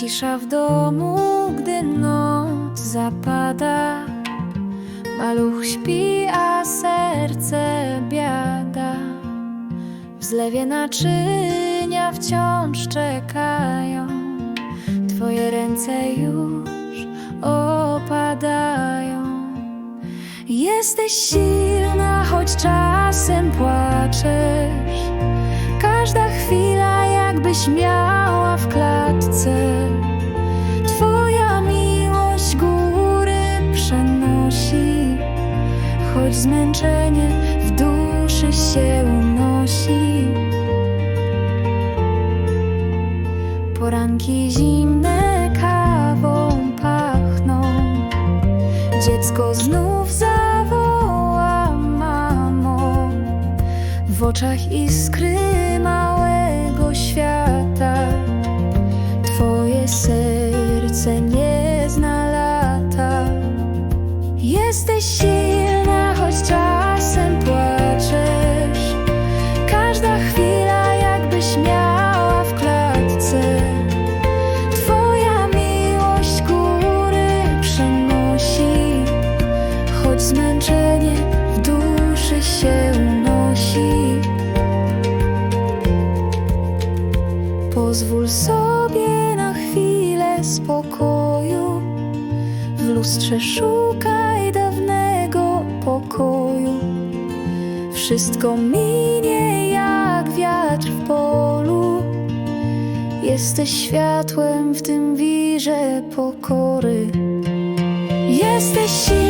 Cisza w domu, gdy noc zapada. Maluch śpi, a serce biada. W zlewie naczynia wciąż czekają. Twoje ręce już opadają. Jesteś silna, choć czasem płaczesz. Każda chwila jakbyś miała zmęczenie w duszy się unosi. Poranki zimne kawą pachną. Dziecko znów zawoła mamo. W oczach iskry małego świata. Twoje serce nie zna lata. Jesteś silna, choć czasem płaczesz. Każda chwila jakbyś miała w klatce. Twoja miłość góry przenosi, choć zmęczenie w duszy się unosi. Pozwól sobie na chwilę spokoju. W lustrze szukaj Wszystko minie jak wiatr w polu. Jesteś światłem w tym wirze pokory. Jesteś silny.